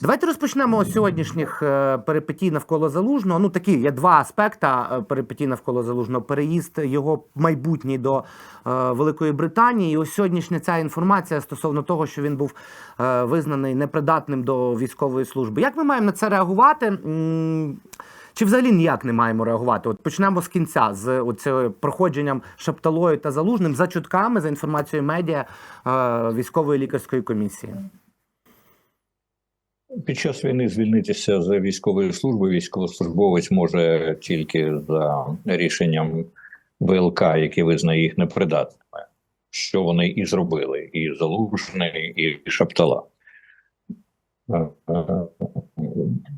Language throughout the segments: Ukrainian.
Давайте розпочнемо з сьогоднішніх е, перипетій навколо залужного. Ну такі є два аспекти е, перипетій навколо залужного. Переїзд його майбутній до е, Великої Британії. І ось сьогоднішня ця інформація стосовно того, що він був визнаний непридатним до військової служби. Як ми маємо на це реагувати? Чи взагалі ніяк не маємо реагувати? От почнемо з кінця, з оцим проходженням Шапталою та Залужним за чутками, за інформацією медіа військової лікарської комісії. Під час війни звільнитися з військової служби військовослужбовець може тільки за рішенням ВЛК, який визнає їх непридатними, що вони і зробили, і Залужний, і Шаптала.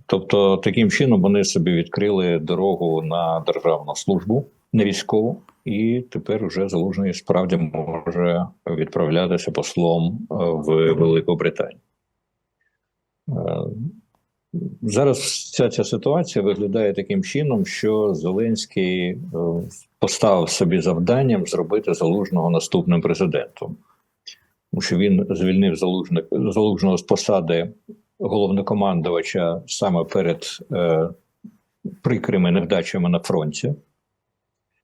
Тобто, таким чином вони собі відкрили дорогу на державну службу, не військову, і тепер вже Залужний справді може відправлятися послом е, в Велику Британію. Е, Зараз вся ця ситуація виглядає таким чином, що Зеленський е, поставив собі завданням зробити залужного наступним президентом, тому що він звільнив залужного з посади головнокомандувача саме перед е, прикрими невдачами на фронті,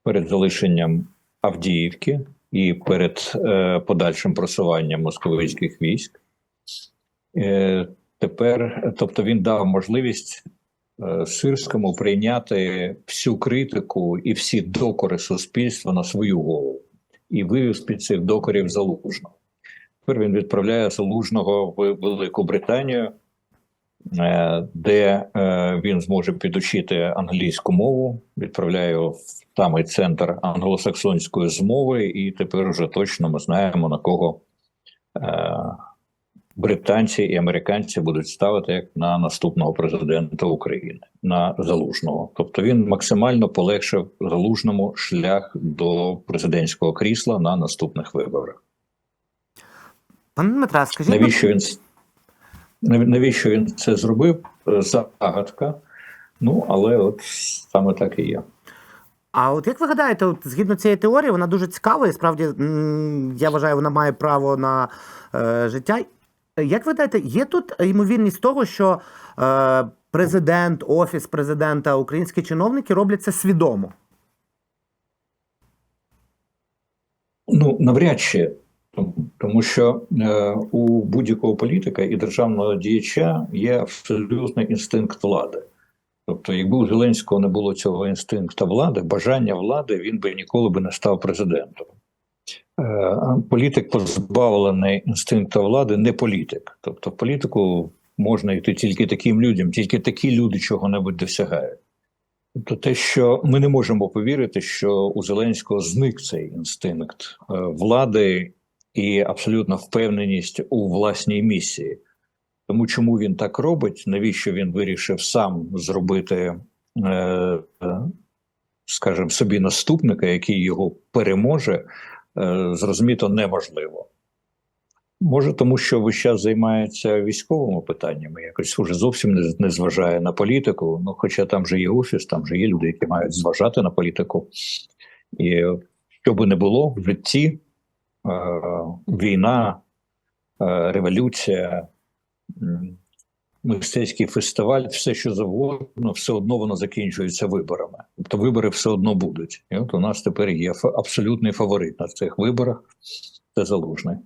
перед залишенням Авдіївки і перед е, подальшим просуванням московицьких військ. Е, Тепер, тобто, він дав можливість е, Сирському прийняти всю критику і всі докори суспільства на свою голову і вивів з під цих докорів залужного. Тепер він відправляє залужного в Велику Британію, е, де е, він зможе підучити англійську мову, відправляє його в самий центр англосаксонської змови, і тепер вже точно ми знаємо на кого. Британці і американці будуть ставити як на наступного президента України на залужного. Тобто він максимально полегшив залужному шлях до президентського крісла на наступних виборах. Пане Дмитре, скажіть, Навіщо він навіщо він це зробив? Загадка. Ну але от саме так і є. А от як ви гадаєте, от згідно цієї теорії, вона дуже цікава, і справді я вважаю, вона має право на е, життя. Як ви гадаєте, є тут ймовірність того, що е, президент, офіс президента, українські чиновники роблять це свідомо? Ну, навряд чи, тому що е, у будь-якого політика і державного діяча є абсолютний інстинкт влади. Тобто, якби у Зеленського не було цього інстинкту влади, бажання влади, він би ніколи би не став президентом. Е, політик позбавлений інстинкту влади, не політик. Тобто, в політику можна йти тільки таким людям, тільки такі люди чого-небудь досягають. Тобто те, що ми не можемо повірити, що у Зеленського зник цей інстинкт е, влади і абсолютна впевненість у власній місії. Тому чому він так робить, навіщо він вирішив сам зробити, е, скажімо, собі наступника, який його переможе, зрозуміти неможливо. Може, тому що весь час займається військовими питаннями, якось вже зовсім не, не зважає на політику. Ну, хоча там же є офіс, там же є люди, які мають зважати на політику. І що би не було в житті, е, війна, е, революція, мистецький фестиваль, все що завгодно, все одно воно закінчується виборами. Тобто вибори все одно будуть. І от у нас тепер є абсолютний фаворит на цих виборах. Це залужний.